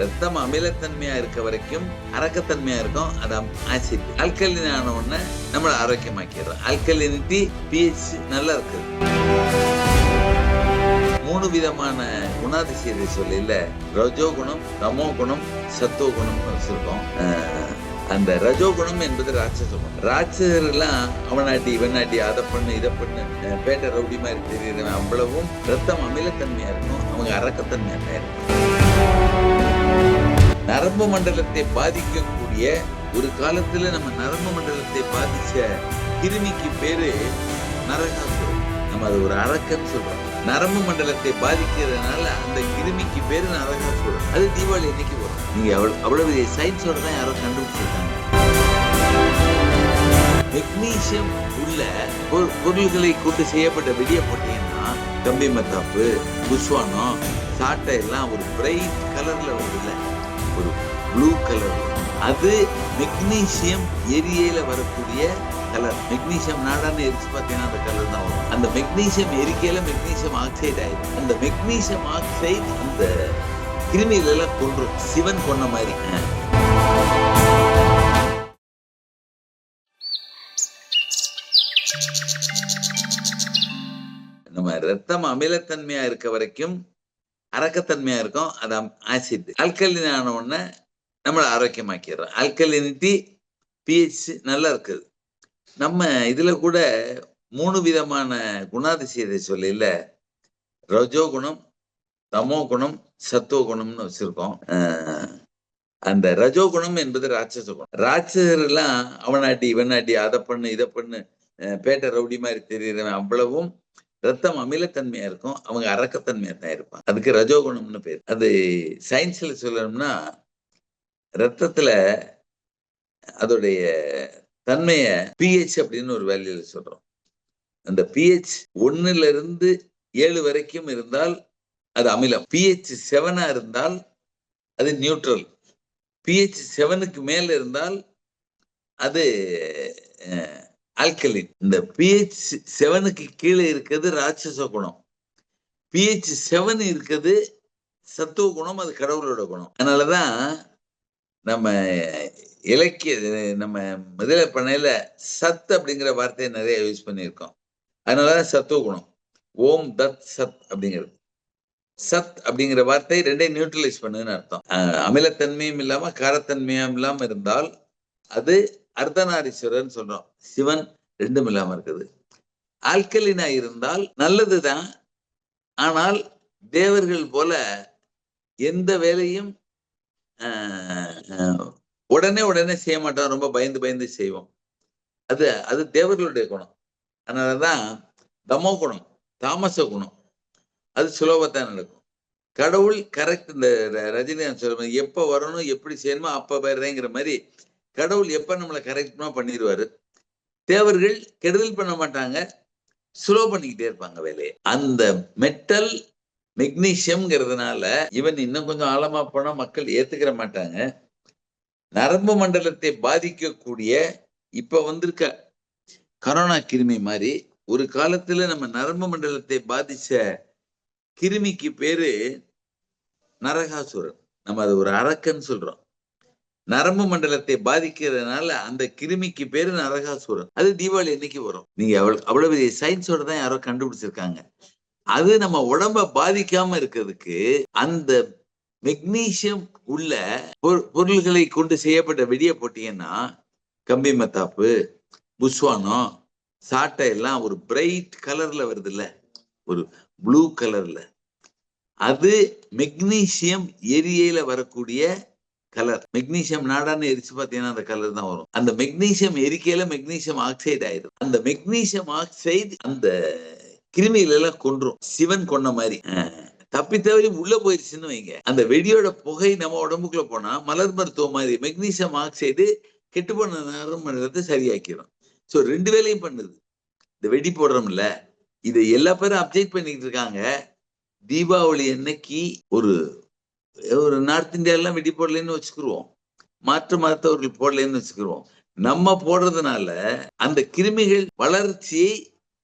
ரத்தம் அமிலத்தன்மையா இருக்க வரைக்கும் அரக்கத்தன்மையா இருக்கும். அது ஆசிட் அல்கலின் ஆன உடனே நம்மளை ஆரோக்கியமாக்கிடுறோம் அல்கலினிட்டி பிஹெச் நல்லா இருக்குது. மூணு விதமான குணாதிசயத்தை சொல்லல ரஜோ குணம் தமோ குணம் சத்துவ குணம் வச்சிருக்கோம். அந்த ரஜோகுணம் என்பது ராட்சச குணம். எல்லாம் அவனாட்டி இவனாட்டி அதை பண்ணு இதை பண்ணு. பேட்டை ரவுடி மாதிரி தெரியுறவன் அவ்வளவும் ரத்தம் அமிலத்தன்மையா இருக்கும். அவங்க அரக்கத்தன்மையா இருக்கும். நரம்பு மண்டலத்தை பாதிக்கக்கூடிய ஒரு காலத்துல நம்ம நரம்பு மண்டலத்தை பாதிச்ச கிருமிக்கு பேரு நரகாசுரம். நம்ம அது ஒரு அரக்கன்னு சொல்றோம். நரம்பு மண்டலத்தை பாதிக்கிறதுனால அந்த கிருமிக்கு பேரு நரகாசுரம். அது தீபாவளி என்னைக்கு வரும். நீங்க அவ்வளவு அவ்வளவு சயின்ஸோட தான் யாரோ கண்டுபிடிச்சிருக்காங்க. மெக்னீசியம் உள்ள பொருள்களை கொண்டு செய்யப்பட்ட வெடிய போட்டீங்கன்னா கம்பி மத்தாப்பு புஷ்வானம் சாட்டை எல்லாம் ஒரு பிரைட் கலர்ல வருதுல்ல. ப்ளூ கலர் அது மெக்னீசியம் எரியையில வரக்கூடிய கலர் மெக்னீசியம் நாடான்னு எரிச்சு பார்த்தீங்கன்னா அந்த கலர் தான் வரும். அந்த மெக்னீசியம் எரிக்கையில மெக்னீசியம் ஆக்சைடு ஆயிடும் அந்த மெக்னீசியம் ஆக்சைடு அந்த கிருமிகள் எல்லாம் கொன்றும். சிவன் கொன்ன மாதிரி. நம்ம ரத்தம் அமிலத்தன்மையா இருக்க வரைக்கும் அரக்கத்தன்மையா இருக்கும். அது ஆசிட் அல்கலின் ஆன உடனே நம்மளை ஆரோக்கியமாக்கிடுறோம் ஆல்கலினிட்டி பிஹெச் நல்லா இருக்குது நம்ம இதுல கூட மூணு விதமான குணாதிசயத்தை சொல்லல ரஜோ குணம் தமோ குணம் சத்துவ குணம்னு வச்சிருக்கோம். அந்த ரஜோ குணம் என்பது ராட்சச குணம். ராட்சசர் எல்லாம் அவனாட்டி இவனாட்டி அதை பண்ணு இதை பண்ணு பேட்டை ரவுடி மாதிரி தெரியுறவன் அவ்வளவும் ரத்தம் அமிலத்தன்மையா இருக்கும். அவங்க அரக்கத்தன்மையா தான் இருப்பான் அதுக்கு ரஜோகுணம்னு பேர். அது சயின்ஸ்ல சொல்லணும்னா ரத்தத்துல அதோடைய தன்மைய பிஹெச் அப்படின்னு ஒரு வேல்யூல சொல்றோம். அந்த பிஹெச் ஒன்னுல இருந்து ஏழு வரைக்கும் இருந்தால் அது அமிலம். பிஹெச் செவனா இருந்தால் அது நியூட்ரல் பிஹெச் செவனுக்கு மேல இருந்தால் அது ஆல்கலின் இந்த பிஹெச் செவனுக்கு கீழே இருக்கிறது ராட்சச குணம். பிஹெச் செவன் இருக்கிறது சத்துவ குணம் அது கடவுளோட குணம். அதனாலதான் நம்ம இலக்கிய நம்ம முதல பண்ணையில சத் அப்படிங்கிற வார்த்தையை நிறைய யூஸ் பண்ணியிருக்கோம். அதனாலதான் சத்துவ குணம். ஓம் தத் சத் அப்படிங்கிறது. சத் அப்படிங்கிற வார்த்தை ரெண்டையும் நியூட்ரலைஸ் பண்ணுன்னு அர்த்தம். அமிலத்தன்மையும் இல்லாம காரத்தன்மையும் இல்லாம இருந்தால் அது அர்த்தநாரீஸ்வரர்னு சொல்றோம். சிவன் ரெண்டும் இல்லாம இருக்குது. ஆல்கலினா இருந்தால் நல்லதுதான். ஆனால் தேவர்கள் போல எந்த வேலையும் உடனே உடனே செய்ய மாட்டோம். ரொம்ப பயந்து பயந்து செய்வோம். அது அது தேவர்களுடைய குணம். அதனாலதான் தமோ குணம் தாமச குணம். அது சுலபத்தான் நடக்கும். கடவுள் கரெக்ட் இந்த ர- ரஜினிகாந்த் சொல்ற மாதிரி வரணும் எப்படி செய்யணுமோ அப்போ வர்றேங்கிற மாதிரி கடவுள் எப்போ நம்மளை கரெக்டா பண்ணிடுவாரு தேவர்கள் கெடுதல் பண்ண மாட்டாங்க. ஸ்லோ பண்ணிக்கிட்டே இருப்பாங்க வேலையை. அந்த மெட்டல் மெக்னீசியம்ங்கிறதுனால இவன் இன்னும் கொஞ்சம் ஆழமா போனா மக்கள் ஏத்துக்கிற மாட்டாங்க. நரம்பு மண்டலத்தை பாதிக்கக்கூடிய இப்ப வந்திருக்க கரோனா கிருமி மாதிரி ஒரு காலத்துல நம்ம நரம்பு மண்டலத்தை பாதிச்ச கிருமிக்கு பேரு நரகாசுரன். நம்ம அது ஒரு அரக்கன்னு சொல்றோம். நரம்பு மண்டலத்தை பாதிக்கிறதுனால அந்த கிருமிக்கு பேரு நரகாசுரன். அது தீபாவளி என்னைக்கு வரும். நீங்க அவ்வளவு அவ்வளவு சயின்ஸோட தான் யாரோ கண்டுபிடிச்சிருக்காங்க. அது நம்ம உடம்ப பாதிக்காம இருக்கிறதுக்கு அந்த மெக்னீசியம் உள்ள பொரு- பொருள்களை கொண்டு செய்யப்பட்ட வெடிய போட்டீங்கன்னா கம்பி மத்தாப்பு புஷ்வானம் சாட்டை எல்லாம் ஒரு பிரைட் கலர்ல வருது இல்ல ஒரு ப்ளூ கலர்ல. அது மெக்னீசியம் எரியையில வரக்கூடிய கலர். மெக்னீசியம் நாடான்னு எரிச்சு பார்த்தீங்கன்னா அந்த கலர் தான் வரும். அந்த மெக்னீசியம் எரிக்கையில மெக்னீசியம் ஆக்சைடு ஆயிடும் அந்த மெக்னீசியம் ஆக்சைடு அந்த கிருமிகள் எல்லாம் கொன்றும். சிவன் கொன்ன மாதிரி. தப்பி தவறி உள்ள போயிருச்சுன்னு வைங்க. அந்த வெடியோட புகை நம்ம உடம்புக்குள்ள போனா மலர் மருத்துவம் மாதிரி மெக்னீசியம் ஆக்சைடு கெட்டு போன நரம்பு சரியாக்கிடும் சோ ரெண்டு வேலையும் பண்ணுது. இந்த வெடி போடுறோம்ல இதை எல்லா பேரும் அப்டேட் பண்ணிக்கிட்டு இருக்காங்க. தீபாவளி அன்னைக்கு ஒரு ஒரு நார்த் இந்தியாலாம் வெடி போடலைன்னு வச்சுக்கிருவோம். மாற்று மதத்தவர்கள் போடலைன்னு வச்சுக்கிருவோம். நம்ம போடுறதுனால அந்த கிருமிகள் வளர்ச்சியை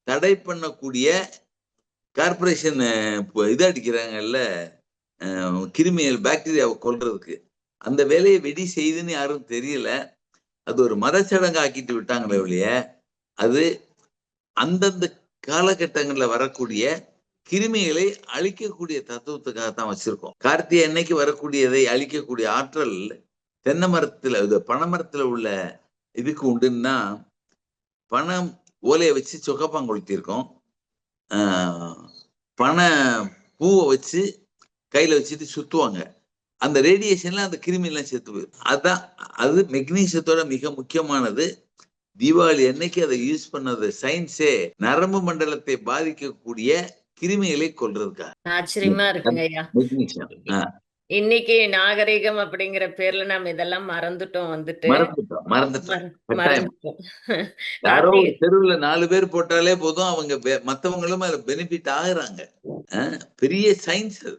தடை பண்ணக்கூடிய கார்பரேஷன் இது அடிக்கிறாங்கல்ல கிருமிகள் பாக்டீரியாவை கொள்றதுக்கு அந்த வேலையை வெடி செய்துன்னு யாரும் தெரியல. அது ஒரு மதச்சடங்கு ஆக்கிட்டு விட்டாங்களே ஒழிய அது அந்தந்த காலகட்டங்களில் வரக்கூடிய கிருமிகளை அழிக்கக்கூடிய தத்துவத்துக்காக தான் வச்சிருக்கோம். கார்த்திகை அன்னைக்கு வரக்கூடியதை அழிக்கக்கூடிய ஆற்றல் தென்னை மரத்துல இது பனைமரத்துல உள்ள இதுக்கு உண்டுன்னா பணம் ஓலையை வச்சு சொக்கப்பான் கொளுத்திருக்கோம் ஆஹ் பனை பூவை வச்சு கையில வச்சுட்டு சுத்துவாங்க. அந்த ரேடியேஷன்ல அந்த கிருமி எல்லாம் செத்து போயிடும் அதான் அது மெக்னீசியத்தோட மிக முக்கியமானது. தீபாவளி அன்னைக்கு அதை யூஸ் பண்ணது சயின்ஸே நரம்பு மண்டலத்தை பாதிக்கக்கூடிய கிருமிகளை கொல்றதுக்காக. ஆச்சரியமா இருக்குங்க இன்னைக்கு நாகரிகம் அப்படிங்கிற பேர்ல நம்ம இதெல்லாம் மறந்துட்டோம் வந்துட்டு. மறந்துட்டோம் யாரோ தெருவுல நாலு பேர் போட்டாலே போதும் அவங்க மத்தவங்களும் அதுல பெனிஃபிட் ஆகுறாங்க. பெரிய சயின்ஸ் அது.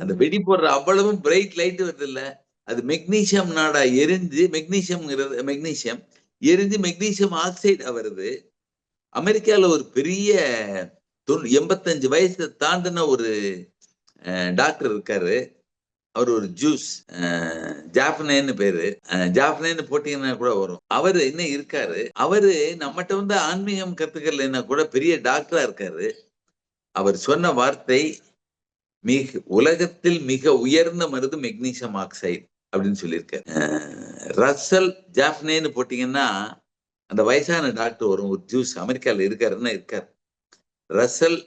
அந்த வெடி போடுற அவ்வளவும் பிரைட் லைட் வருது இல்ல. அது மெக்னீசியம் நாடா எரிஞ்சு மெக்னீசியம்ங்கிறது மெக்னீசியம் எரிஞ்சு மெக்னீசியம் ஆக்சைடா வருது. அமெரிக்கால ஒரு பெரிய எண்பத்தஞ்சு வயசு தாண்டின ஒரு டாக்டர் இருக்காரு. அவர் ஒரு ஜூஸ் ஜாஃப்னேன்னு பேரு. ஜாஃப்னேன்னு போட்டீங்கன்னா கூட வரும். அவரு இன்னும் இருக்காரு? அவரு நம்மகிட்ட வந்து ஆன்மீகம் கத்துக்கலைன்னா கூட பெரிய டாக்டரா இருக்காரு. அவர் சொன்ன வார்த்தை மிக உலகத்தில் மிக உயர்ந்த மருந்து மெக்னீசியம் ஆக்சைடு அப்படின்னு சொல்லியிருக்காரு. ரசல் ஜாஃப்னேன்னு போட்டீங்கன்னா அந்த வயசான டாக்டர் வரும் ஒரு ஜூஸ் அமெரிக்காவில் இருக்காருன்னா இருக்கார். ரசல்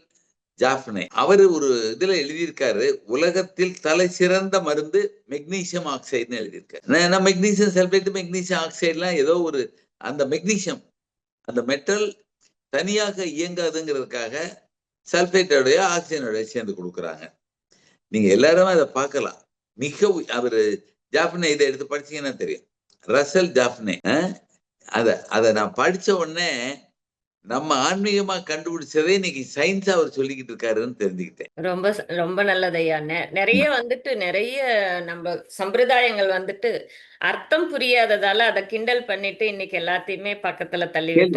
ஜாஃப்னே. அவர் ஒரு இதுல எழுதியிருக்காரு உலகத்தில் தலை சிறந்த மருந்து மெக்னீசியம் ஆக்சைடுன்னு எழுதியிருக்காரு. நான் மெக்னீசியம் சல்பேட் மெக்னீசியம் ஆக்சைடுலாம் ஏதோ ஒரு அந்த மெக்னீசியம் அந்த மெட்டல் தனியாக இயங்காதுங்கிறதுக்காக சல்பேட்டோடைய ஆக்சிஜனோடைய சேர்ந்து கொடுக்குறாங்க. நீங்க எல்லாருமே அதை பார்க்கலாம். மிக அவர் ஜாஃப்னே இதை எடுத்து படிச்சீங்கன்னா தெரியும். ரசல் ஜாஃப்னே அதை அதை நான் படிச்ச உடனே நம்ம ஆன்மீகமா கண்டுபிடிச்சதே இன்னைக்கு சயின்ஸா அவர் சொல்லிக்கிட்டு இருக்காருன்னு தெரிஞ்சுக்கிட்டேன். ரொம்ப ரொம்ப நல்லது ஐயா. நெ- நிறைய வந்துட்டு நிறைய நம்ம சம்பிரதாயங்கள் வந்துட்டு அர்த்தம் புரியாததால அதை கிண்டல் பண்ணிட்டு இன்னைக்கு எல்லாத்தையுமே பக்கத்துல தள்ளி.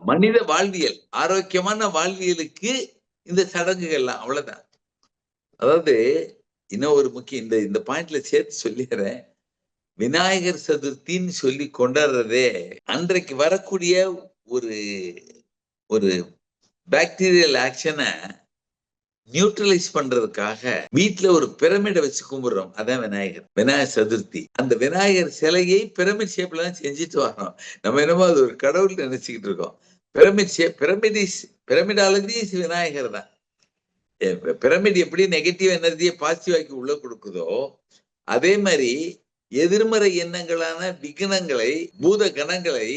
மனித வாழ்வியல் ஆரோக்கியமான வாழ்வியலுக்கு இந்த சடங்குகள்லாம் அவ்வளவுதான். அதாவது இன்னும் ஒரு முக்கியம் இந்த இந்த பாயிண்ட்ல சேர்த்து சொல்லிடுறேன். விநாயகர் சதுர்த்தின்னு சொல்லி கொண்டாடுறதே அன்றைக்கு வரக்கூடிய ஒரு ஒரு பாக்டீரியல் ஆக்ஷனை நியூட்ரலைஸ் பண்றதுக்காக வீட்டுல ஒரு பிரமிடை வச்சு கும்பிடுறோம். அதான் விநாயகர். விநாயகர் சதுர்த்தி. அந்த விநாயகர் சிலையை பிரமிட் ஷேப்ல தான் செஞ்சுட்டு வரோம் நம்ம என்னமோ அது ஒரு கடவுள் நினைச்சுக்கிட்டு இருக்கோம். Pyramid shape pyramids pyramidologies Vinayagar தான். பிரமிட் எப்படி நெகட்டிவ் எனர்ஜியை பாசிட்டிவ் ஆக்கி உள்ள கொடுக்குதோ அதே மாதிரி எதிர்மறை எண்ணங்களான விக்னங்களை பூத கணங்களை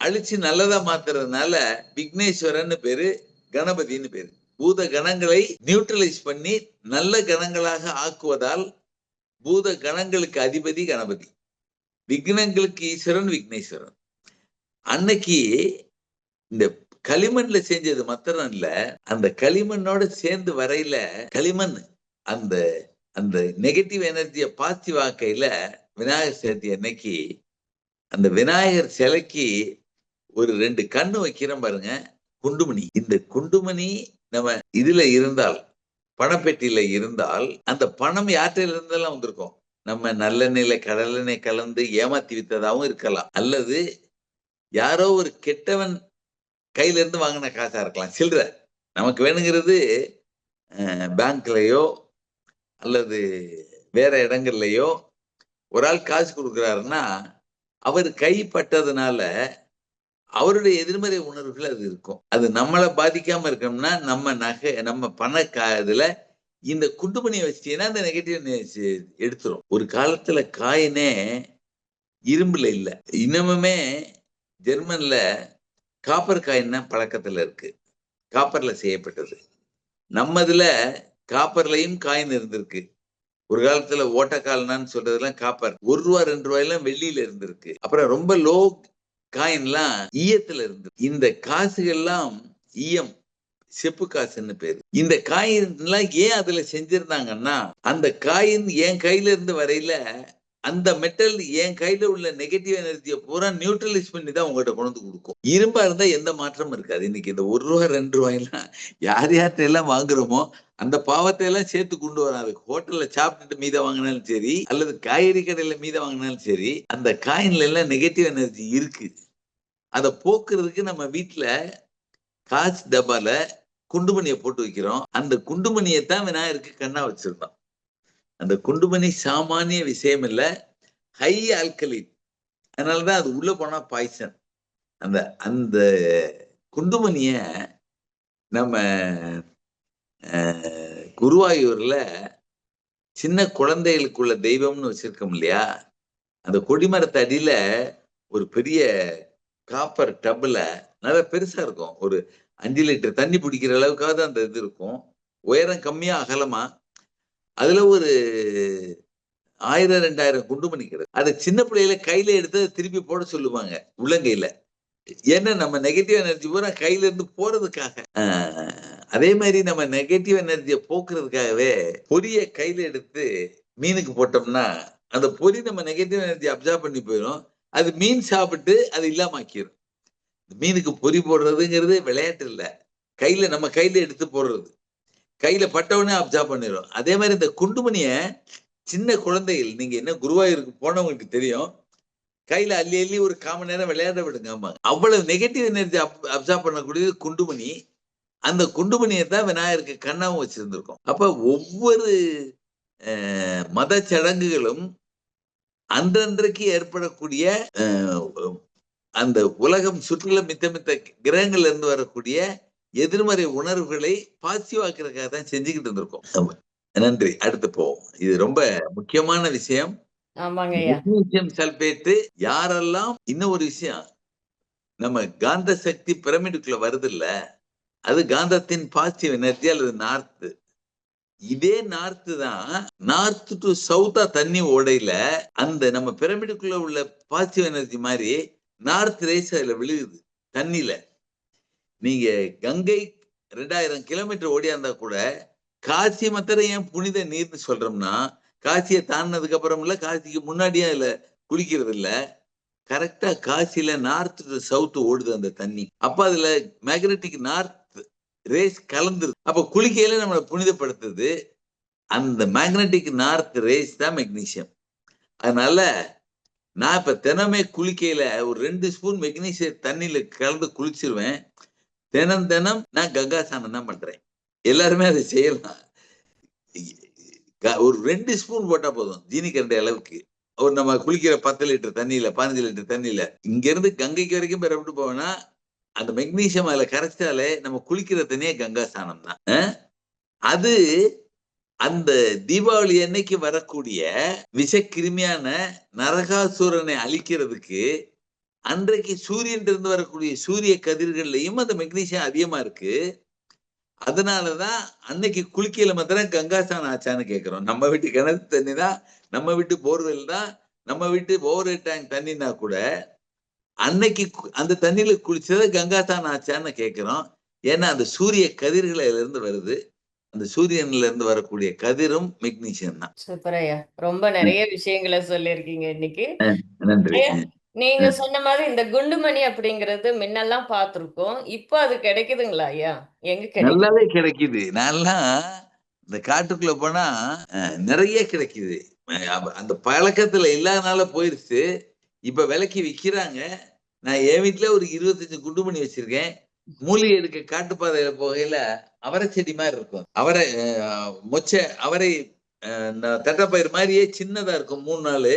அழிச்சு நல்லதா மாத்துறதுனால விக்னேஸ்வரன்னு பேரு கணபதின்னு பேரு. பூத கணங்களை நியூட்ரலைஸ் பண்ணி நல்ல கணங்களாக ஆக்குவதால் பூத கணங்களுக்கு அதிபதி கணபதி. விக்னங்களுக்கு ஈஸ்வரன் விக்னேஸ்வரன். அன்னைக்கு இந்த களிமண்ல செஞ்சது மாத்திரம் இல்ல அந்த களிமண்ணோட சேர்ந்து வரையில களிமண் அந்த அந்த நெகட்டிவ் எனர்ஜியை பாசிட்டிவ் ஆக்கையில விநாயகர் சதுர்த்தி அன்னைக்கு அந்த விநாயகர் சிலைக்கு ஒரு ரெண்டு கண்ணு வைக்கிறோம் பாருங்க. குண்டுமணி. இந்த குண்டுமணி நம்ம இதுல இருந்தால் பணப்பெட்டியில இருந்தால் அந்த பணம் யார்கிட்ட இருந்தெல்லாம் வந்திருக்கும். நம்ம நல்லெண்ணெயில கடலெண்ணெய் கலந்து ஏமாத்தி வித்ததாகவும் இருக்கலாம். அல்லது யாரோ ஒரு கெட்டவன் கையில இருந்து வாங்கின காசா இருக்கலாம். சில்லற. நமக்கு வேணுங்கிறது பேங்க்லயோ அல்லது வேற இடங்கள்லயோ ஒரு ஆள் காசு கொடுக்குறாருன்னா அவர் கைப்பட்டதுனால அவருடைய எதிர்மறை உணர்வுகள் அது இருக்கும். அது நம்மளை பாதிக்காம இருக்கணும்னா நம்ம நகை நம்ம பண இதுல இந்த குண்டுமணியை வச்சிட்டீங்கன்னா அந்த நெகட்டிவ் எடுத்துரும். ஒரு காலத்துல காயினே இரும்புல இல்ல. இன்னமுமே ஜெர்மன்ல காப்பர் காயின் தான் பழக்கத்துல இருக்கு. காப்பர்ல செய்யப்பட்டது. நம்ம இதுல காப்பர்லயும் காயின் இருந்திருக்கு. ஒரு காலத்துல ஓட்டக்கால்னான்னு சொல்றதெல்லாம் காப்பர். ஒரு ரூபா ரெண்டு ரூபாயெல்லாம் வெள்ளியில இருந்திருக்கு. அப்புறம் ரொம்ப லோ காயின்லாம் ஈயத்துல இருந்து இந்த காசுகள்லாம் ஈயம் செப்பு காசுன்னு பேரு. இந்த காயின் எல்லாம் ஏன் அதுல செஞ்சிருந்தாங்கன்னா அந்த காயின் என் கையில இருந்து வரையில அந்த மெட்டல் என் கையில உள்ள நெகட்டிவ் எனர்ஜியை பூரா நியூட்ரலைஸ் பண்ணி தான் உங்கள்கிட்ட கொண்டு கொடுக்கும். இரும்பா இருந்தா எந்த மாற்றமும் இருக்காது. இன்னைக்கு இந்த ஒரு ரூபா ரெண்டு ரூபாயெல்லாம் யார் யார்கிட்ட எல்லாம் வாங்குறோமோ அந்த பாவத்தை எல்லாம் சேர்த்து கொண்டு வராது. ஹோட்டல்ல சாப்பிட்டுட்டு மீத வாங்கினாலும் சரி அல்லது காய்கறி கடையில மீத வாங்கினாலும் சரி அந்த காயின்ல எல்லாம் நெகட்டிவ் எனர்ஜி இருக்கு. அதை போக்குறதுக்கு நம்ம வீட்டில் காசு டப்பால குண்டுமணியை போட்டு வைக்கிறோம். அந்த குண்டுமணியை தான் விநாயகருக்கு கண்ணா வச்சிருந்தோம். அந்த குண்டுமணி சாமானிய விஷயம் இல்லை ஹை ஆல்கலின் அதனாலதான் அது உள்ள போனா பாய்சன் அந்த அந்த குண்டுமணிய நம்ம குருவாயூர்ல சின்ன குழந்தைகளுக்குள்ள தெய்வம்னு வச்சிருக்கோம் இல்லையா? அந்த கொடிமரத்தடியில ஒரு பெரிய காப்பர் டப்பில் நல்லா பெருசா இருக்கும். ஒரு அஞ்சு லிட்டர் தண்ணி பிடிக்கிற அளவுக்காவது அந்த இது இருக்கும். உயரம் கம்மியா அகலமா. அதுல ஒரு ஆயிரம் ரெண்டாயிரம் குண்டு கிடக்கு. அதை சின்ன பிள்ளையில கையில எடுத்து திருப்பி போட சொல்லுவாங்க உள்ளங்கையில. ஏன்னா நம்ம நெகட்டிவ் எனர்ஜி பூரா கையில இருந்து போறதுக்காக. அதே மாதிரி நம்ம நெகட்டிவ் எனர்ஜியை போக்குறதுக்காகவே பொரிய கையில எடுத்து மீனுக்கு போட்டோம்னா அந்த பொரி நம்ம நெகட்டிவ் எனர்ஜி அப்சர்வ் பண்ணி போயிடும் அது மீன் சாப்பிட்டு அது இல்லாமக்கிடும் மீனுக்கு பொறி போடுறதுங்கிறது விளையாட்டு இல்லை. கையில நம்ம கையில எடுத்து போடுறது. கையில பட்டவனே அப்சார்ப் பண்ணிடும் அதே மாதிரி இந்த குண்டுமணிய சின்ன குழந்தைகள் நீங்க என்ன குருவாயூருக்கு போனவங்களுக்கு தெரியும் கையில அள்ளி அள்ளி ஒரு காமன் நேரம் விளையாட விடுங்க ஆமா அவ்வளவு நெகட்டிவ் எனர்ஜி அப்சார்ப் பண்ணக்கூடியது குண்டுமணி அந்த குண்டுமணியை தான் விநாயகருக்கு கண்ணாவும் வச்சிருந்திருக்கோம். அப்ப ஒவ்வொரு மத சடங்குகளும் அன்றன்றைக்கு ஏற்படக்கூடிய அந்த உலகம் சுற்றில மித்த மித்த கிரகங்கள்ல இருந்து வரக்கூடிய எதிர்மறை உணர்வுகளை பாசிவாக்குறதுக்காக தான் செஞ்சுக்கிட்டு இருந்திருக்கோம். நன்றி. அடுத்து போவோம். இது ரொம்ப முக்கியமான விஷயம். மெக்னீசியம் சல்பேட்டு யாரெல்லாம் இன்னும் ஒரு விஷயம் நம்ம காந்த சக்தி பிரமிடுக்குள்ள வருது இல்ல அது காந்தத்தின் பாசிட்டிவ் எனர்ஜி அல்லது நார்த்து இதே நார்த்து தான் நார்த் டு சவுத்தா தண்ணி ஓடையில அந்த நம்ம பிரமிடுக்குள்ள உள்ள பாசிவ் எனர்ஜி மாதிரி நார்த் ரேஸ் அதுல விழுகுது தண்ணியில. நீங்க கங்கை ரெண்டாயிரம் கிலோமீட்டர் ஓடியாந்தா கூட காசி மாத்திரம் ஏன் புனித நீர்னு சொல்றோம்னா காசியை தாண்டினதுக்கு அப்புறம் இல்ல காசிக்கு முன்னாடியே அதுல குளிக்கிறது இல்ல கரெக்டா காசியில நார்த் டு சவுத் ஓடுது அந்த தண்ணி. அப்ப அதுல மேக்னட்டிக் நார்த் ரேஸ் கலந்துரு அப்ப குளிக்கையில நம்மளை புனிதப்படுத்துது. அந்த மேக்னட்டிக் நார்த் ரேஸ் தான் மெக்னீசியம் அதனால நான் இப்ப தினமே குளிக்கையில ஒரு ரெண்டு ஸ்பூன் மெக்னீசியம் தண்ணியில கலந்து குளிச்சிருவேன். தினம் தினம் நான் கங்கா சாணம் தான் பண்றேன். எல்லாருமே அதை செய்யலாம். ஒரு ரெண்டு ஸ்பூன் போட்டா போதும் ஜீனி கரண்டி அளவுக்கு. ஒரு நம்ம குளிக்கிற பத்து லிட்டர் தண்ணியில பதினஞ்சு லிட்டர் தண்ணியில இங்க இருந்து கங்கைக்கு வரைக்கும் பெறப்பட்டு போவேன்னா அந்த மெக்னீசியம் அதுல கரைச்சாலே நம்ம குளிக்கிற தண்ணியே கங்கா ஸ்நானம் தான் அது அந்த தீபாவளி அன்னைக்கு வரக்கூடிய விஷக்கிருமியான நரகாசுரனை அழிக்கிறதுக்கு அன்றைக்கு சூரியன் இருந்து வரக்கூடிய சூரிய கதிர்கள்லையும் அந்த மெக்னீசியம் அதிகமா இருக்கு. அதனாலதான் அன்னைக்கு குளிக்கையில மாத்திரம் கங்காசானம் ஆச்சான்னு கேட்கிறோம் நம்ம வீட்டு கிணறு தண்ணி தான் நம்ம வீட்டு போர்வெல் தான் நம்ம வீட்டு ஓவர் டேங்க் தண்ணினா கூட அன்னைக்கு அந்த தண்ணியில குளிச்சதை கங்காசானம் ஆச்சான்னு கேக்குறோம். ஏன்னா அந்த சூரிய கதிர்கள் அதுல இருந்து வருது. அந்த சூரியன்ல இருந்து வரக்கூடிய கதிரும் மெக்னீசியம் தான். சூப்பர் ஐயா ரொம்ப நிறைய விஷயங்களை சொல்லியிருக்கீங்க இன்னைக்கு. நன்றி. நீங்க சொன்ன மாதிரி இந்த குண்டுமணி அப்படிங்கிறது முன்னெல்லாம் பார்த்திருக்கோம். இப்போ அது கிடைக்குதுங்களா ஐயா? எங்க நல்லாவே கிடைக்குது. நான்லாம் இந்த காட்டுக்குள்ள போனா நிறைய கிடைக்குது. அந்த பழக்கத்துல இல்லாதனால போயிருச்சு. இப்ப விலைக்கு விக்கிறாங்க. நான் என் வீட்டுல ஒரு இருபத்தஞ்சு குண்டுமணி வச்சிருக்கேன். மூலிகை எடுக்க காட்டுப்பாதையில போகையில அவரை செடி மாதிரி இருக்கும். அவரை மொச்சை அவரை இந்த தட்டைப்பயிர் மாதிரியே சின்னதா இருக்கும். மூணு நாள்.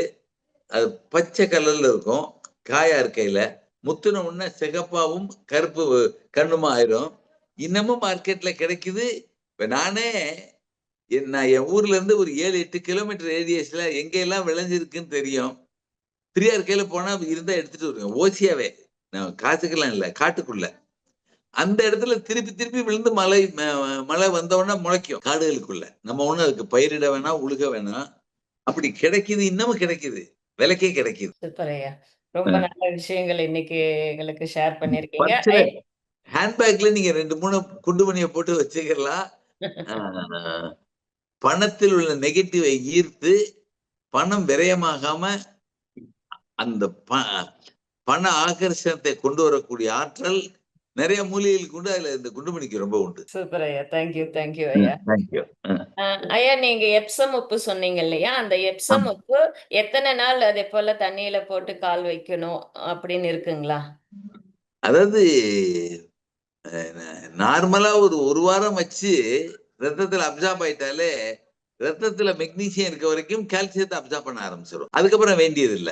அது பச்சை கலர்ல இருக்கும். காயா இருக்கையில. முத்துன உடனே சிகப்பாவும் கருப்பு கண்ணுமா ஆயிரும். இன்னமும் மார்க்கெட்ல கிடைக்குது. இப்ப நானே என் நான் என் ஊர்ல இருந்து ஒரு ஏழு எட்டு கிலோமீட்டர் ஏரியாஸ்ல எங்கெல்லாம் விளைஞ்சிருக்குன்னு தெரியும். ஃப்ரீயா இருக்கையில போனா இருந்தா எடுத்துட்டு வருவேன். ஓசியாவே. நான் காசுக்கெல்லாம் இல்ல காட்டுக்குள்ள. அந்த இடத்துல திருப்பி திருப்பி விழுந்து மழை மழை வந்தவொடனே முளைக்கும் காடுகளுக்குள்ள. நம்ம ஒண்ணு அதுக்கு பயிரிட வேணாம் உழுக வேணாம். அப்படி கிடைக்குது இன்னமும் கிடைக்குது. விலைக்கே கிடைக்குது. ரொம்ப நல்ல விஷயங்கள் இன்னைக்கு எங்களுக்கு ஷேர் பண்ணிருக்கீங்க. ஹேண்ட்பேக்ல நீங்க ரெண்டு மூணு குண்டுமணியை போட்டு வச்சுக்கலாம். பணத்தில் உள்ள நெகட்டிவை ஈர்த்து பணம் விரயமாகாம அந்த ப பண ஆகர்ஷணத்தை கொண்டு வரக்கூடிய ஆற்றல் நிறைய மூலிகைகளுக்கு உண்டு அதுல இந்த குண்டுமணிக்கு ரொம்ப உண்டு. சூப்பர் ஐயா. தேங்க்யூ தேங்க்யூ ஐயா. தேங்க்யூ ஐயா நீங்க எப்சம் உப்பு சொன்னீங்க இல்லையா? அந்த எப்சம் உப்பு எத்தனை நாள் அதே போல தண்ணியில போட்டு கால் வைக்கணும் அப்படின்னு இருக்குங்களா? அதாவது நார்மலா ஒரு ஒரு வாரம் வச்சு ரத்தத்துல அப்சார்ப் ஆயிட்டாலே ரத்தத்துல மெக்னீசியம் இருக்க வரைக்கும் கால்சியத்தை அப்சார்ப் பண்ண ஆரம்பிச்சிடும் அதுக்கப்புறம் வேண்டியது இல்ல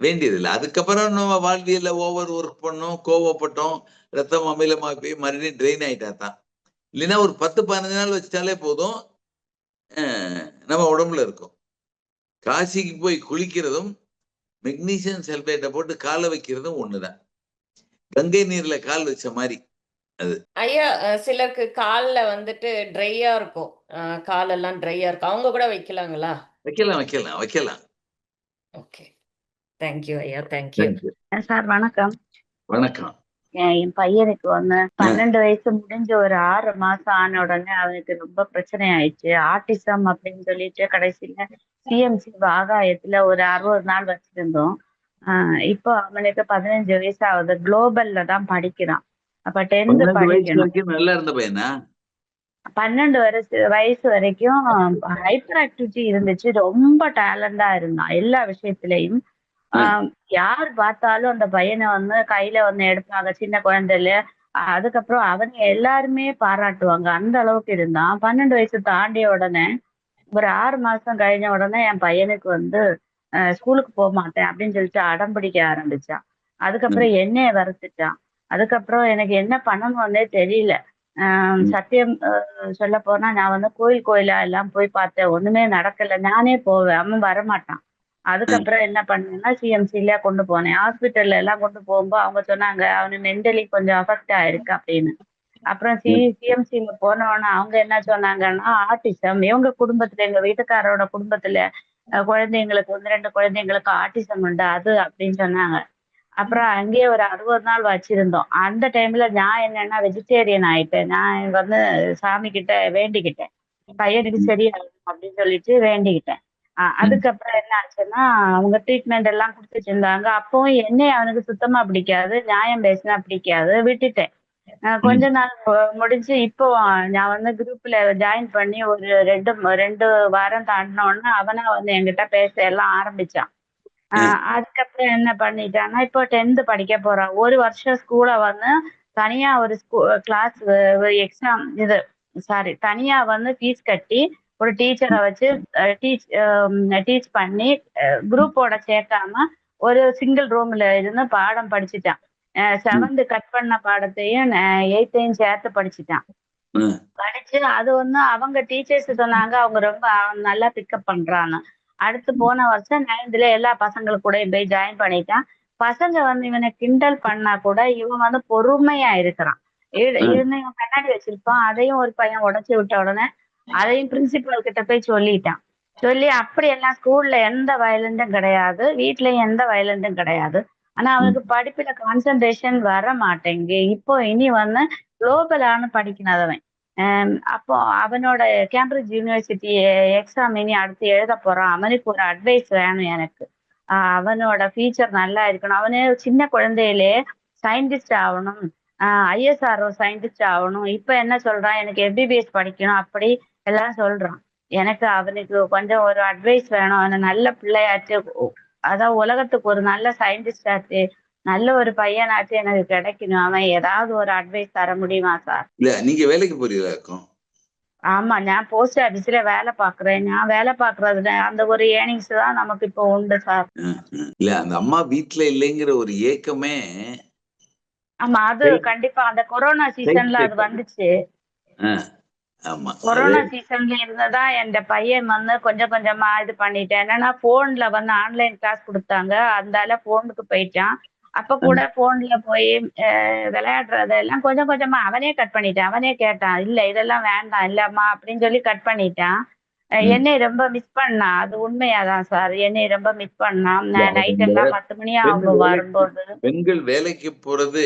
வேண்டியது இல்ல அதுக்கப்புறம் நம்ம வாழ்வியல்ல ஓவர் ஒர்க் பண்ணோம் கோவப்பட்டோம் ரத்தம் அமிலமா போய் மறுபடியும் ட்ரெயின் ஆயிட்டா தான். இல்லைன்னா ஒரு பத்து பதினஞ்சு நாள் வச்சிட்டாலே போதும். நம்ம உடம்புல இருக்கும். காசிக்கு போய் குளிக்கிறதும் மெக்னீசியம் சல்பேட்டை போட்டு காலை வைக்கிறதும் ஒண்ணுதான். கங்கை நீர்ல கால் வச்ச மாதிரி ஐயா அஹ் சிலருக்கு கால்ல வந்துட்டு ட்ரையா இருக்கும். காலெல்லாம் ட்ரையா இருக்கும். அவங்க கூட வைக்கலாங்களா? வைக்கலாம் வைக்கலாம் வைக்கலாம். ஓகே. தேங்க்யூ ஐயா thank you Thank you. Sir வணக்கம். வணக்கம். என் பையனுக்கு வந்து பன்னெண்டு வயசு முடிஞ்ச ஒரு ஆறு மாசம் ஆன உடனே அவனுக்கு ரொம்ப பிரச்சனை ஆயிடுச்சு ஆட்டிசம் அப்படின்னு சொல்லிட்டு கடைசியில சிஎம்சி ஆகாயத்துல ஒரு அறுபது நாள் வச்சிருந்தோம். ஆஹ் இப்போ அவனுக்கு பதினஞ்சு வயசு ஆகுது குளோபல்ல தான் படிக்கிறான். அப்ப டென்த் படிக்கணும். வரைக்கும் நல்லா இருந்த பையனா? பன்னெண்டு வயசு வயசு வரைக்கும் ஹைப்பர் ஆக்டிவிட்டி இருந்துச்சு. ரொம்ப டேலண்டா இருந்தான். எல்லா விஷயத்திலையும். யார் பார்த்தாலும் அந்த பையனை வந்து கையில வந்து எடுப்பாங்க சின்ன குழந்தையில. அதுக்கப்புறம் அவங்க எல்லாருமே பாராட்டுவாங்க. அந்த அளவுக்கு இருந்தான். பன்னெண்டு வயசு தாண்டிய உடனே ஒரு ஆறு மாசம் கழிஞ்ச உடனே என் பையனுக்கு வந்து ஸ்கூலுக்கு போக மாட்டேன் அப்படின்னு சொல்லிட்டு அடம் பிடிக்க ஆரம்பிச்சான். அதுக்கப்புறம் என்னைய வறுத்துட்டான் அதுக்கப்புறம் எனக்கு என்ன பண்ணணும்னே தெரியல. சத்தியம் சொல்ல போனா நான் வந்து கோயில் கோயிலா எல்லாம் போய் பார்த்தேன். ஒண்ணுமே நடக்கல. நானே போவேன். அவன் வரமாட்டான். அதுக்கப்புறம் என்ன பண்ணேன்னா சிஎம்சில கொண்டு போனேன். ஹாஸ்பிட்டல்ல எல்லாம் கொண்டு போகும்போது அவங்க சொன்னாங்க அவனு மென்டலி கொஞ்சம் அஃபெக்ட் ஆயிருக்கு அப்படின்னு. அப்புறம் சி சிஎம்சில போனோன்னா அவங்க என்ன சொன்னாங்கன்னா ஆட்டிசம் இவங்க குடும்பத்துல எங்க வீட்டுக்காரோட குடும்பத்துல குழந்தைங்களுக்கு வந்து ரெண்டு குழந்தைங்களுக்கு ஆட்டிசம் உண்டு அது அப்படின்னு சொன்னாங்க. அப்புறம் அங்கேயே ஒரு அறுபது நாள் வச்சிருந்தோம். அந்த டைம்ல நான் என்னன்னா வெஜிடேரியன் ஆயிட்டேன். நான் வந்து சாமி கிட்ட வேண்டிக்கிட்டேன். பையனுக்கு சரியாகும் அப்படின்னு சொல்லிட்டு வேண்டிக்கிட்டேன். அதுக்கப்புறம் என்ன ஆச்சுன்னா அவங்க ட்ரீட்மெண்ட் எல்லாம் கொடுத்துட்டு இருந்தாங்க அப்பவும் என்னை அவனுக்கு சுத்தமா பிடிக்காது நியாயம் பேசினா பிடிக்காது விட்டுட்டேன். கொஞ்ச நாள் முடிஞ்சு இப்போ நான் வந்து குரூப்ல ஜாயின் பண்ணி ஒரு ரெண்டு ரெண்டு வாரம் தாண்டினோடனே அவனா வந்து என்கிட்ட பேச எல்லாம் ஆரம்பிச்சான். அதுக்கப்புறம் என்ன பண்ணிட்டான்னா இப்போ டென்த் படிக்க போறான் ஒரு வருஷம் ஸ்கூல வந்து தனியா ஒரு ஸ்கூ கிளாஸ் எக்ஸாம் இது சாரி தனியா வந்து ஃபீஸ் கட்டி ஒரு டீச்சரை வச்சு டீச் டீச் பண்ணி குரூப்போட சேர்க்காம ஒரு சிங்கிள் ரூம்ல இருந்து பாடம் படிச்சுட்டான். செவன்த் கட் பண்ண பாடத்தையும் எயித்தையும் சேர்த்து படிச்சுட்டான். படிச்சு அது வந்து அவங்க டீச்சர்ஸ் சொன்னாங்க அவங்க ரொம்ப நல்லா பிக்கப் பண்றான்னு அடுத்து போன வருஷம் நைன்த்ல எல்லா பசங்களுக்கு கூட போய் ஜாயின் பண்ணிட்டான். பசங்க வந்து இவனை கிண்டல் பண்ணா கூட இவன் வந்து பொறுமையா இருக்கிறான். இவன் கண்ணாடி வச்சிருப்பான். அதையும் ஒரு பையன் உடைச்சு விட்ட உடனே அதையும் பிரின்சிபல் கிட்ட போய் சொல்லிட்டான். சொல்லி அப்படி எல்லாம் ஸ்கூல்ல எந்த வயலண்டும் கிடையாது. வீட்லயும் எந்த வயலண்டும் கிடையாது. ஆனா அவனுக்கு படிப்புல கான்சென்ட்ரேஷன் வர மாட்டேங்கு இப்போ இனி வந்து குளோபலான படிக்கிறவன் ஆம், அப்போ அவனோட கேம்பிரிட்ஜ் யூனிவர்சிட்டி எக்ஸாம் இனி அடுத்து எழுத போறான். அவனுக்கு ஒரு அட்வைஸ் வேணும் எனக்கு. ஆஹ் அவனோட ஃபியூச்சர் நல்லா இருக்கணும். அவனே சின்ன குழந்தையிலே சயின்டிஸ்ட் ஆகணும். ஐஎஸ்ஆர்ஓ சயின்டிஸ்ட் ஆகணும். இப்ப என்ன சொல்றான்? எனக்கு எம்பிபிஎஸ் படிக்கணும். அப்படி எல்லாம் சொல்றான். எனக்கு அவனுக்கு கொஞ்சம் ஒரு அட்வைஸ் வேணும். அவனை நல்ல பிள்ளையாச்சு. அதான் உலகத்துக்கு ஒரு நல்ல சயின்டிஸ்ட் ஆச்சு. நல்ல ஒரு பையனாச்சு எனக்கு கிடைக்கணும். அவன் ஏதாவது ஒரு அட்வைஸ் தர முடியுமா சார் இல்ல நீங்க வேலைக்கு போறீங்களா இருக்கும் ஆமா நான் போஸ்ட் ஆபீஸ்ல வேலை பாக்குறேன் நான் வேலை பாக்குறதுல அந்த ஒரு ஏர்னிங்ஸ் தான் நமக்கு இப்போ உண்டு சார் இல்ல அந்த அம்மா வீட்ல இல்லைங்கிற ஒரு ஏக்கமே ஆமா அது. கண்டிப்பா அந்த கொரோனா சீசன்ல அது. வந்துச்சு. கொரோனா சீசன்ல இருந்ததா என் பையன் வந்து கொஞ்சம் கொஞ்சமா இது பண்ணிட்டேன். என்னன்னா போன்ல வந்து ஆன்லைன் கிளாஸ் கொடுத்தாங்க. அந்தால போனுக்கு போயிட்டான். அப்ப கூட போன்ல போய் அஹ், விளையாடுறதெல்லாம் கொஞ்சம் கொஞ்சமா அவனே கட் பண்ணிட்டான். அவனே கேட்டான் இல்ல இதெல்லாம் வேண்டாம். இல்லம்மா அப்படின்னு சொல்லி கட் பண்ணிட்டான். என்னை ரொம்ப மிஸ் பண்ணான். அது உண்மையாதான் சார். என்னை ரொம்ப மிஸ் பண்ணான். நைட் எல்லாம் பத்து மணி ஆகும் வரும்போது. பெண்கள் வேலைக்கு போறது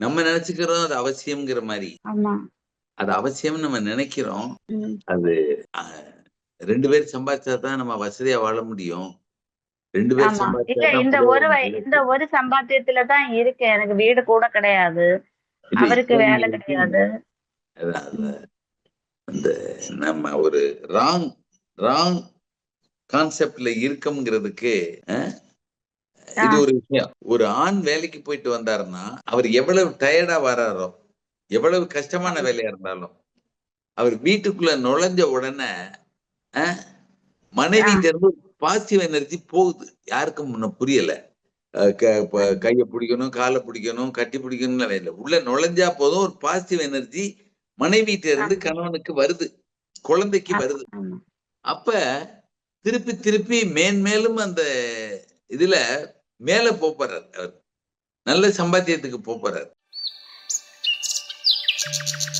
நம்ம நினைச்சுக்கிறோம் அது அவசியம்ங்கிற மாதிரி. ஆமா. அது அவசியம் நம்ம நினைக்கிறோம். அது ரெண்டு பேர் சம்பாதிச்சா தான் நம்ம வசதியா வாழ முடியும். ரெண்டு பேர் சம்பாதிச்சா இந்த ஒரு. இந்த ஒரு சம்பாத்தியத்துல தான் இருக்கேன் எனக்கு வீடு கூட கிடையாது. அவருக்கு வேலை கிடையாது. அந்த- அந்த நம்ம ஒரு ராங் ராங் கான்செப்ட்ல இருக்கோம்ங்கிறதுக்கு இது ஒரு விஷயம். ஒரு ஆண் வேலைக்கு போயிட்டு வந்தாருன்னா அவர் எவ்வளவு டயர்டா வராரோ எவ்வளவு கஷ்டமான வேலையா இருந்தாலும் அவர் வீட்டுக்குள்ள நுழைஞ்ச உடனே மனைவிட்ட இருந்து பாசிட்டிவ் எனர்ஜி போகுது. யாருக்கும் முன்ன புரியல. கைய பிடிக்கணும் காலை பிடிக்கணும் கட்டி பிடிக்கணும்னு இல்லை உள்ள நுழைஞ்சா போதும் ஒரு பாசிட்டிவ் எனர்ஜி மனைவிட்ட இருந்து கணவனுக்கு வருது. குழந்தைக்கு வருது. அப்ப திருப்பி திருப்பி மேன்மேலும் அந்த இதுல மேல போறார் அவர். நல்ல சம்பாத்தியத்துக்கு போறார். Thank you.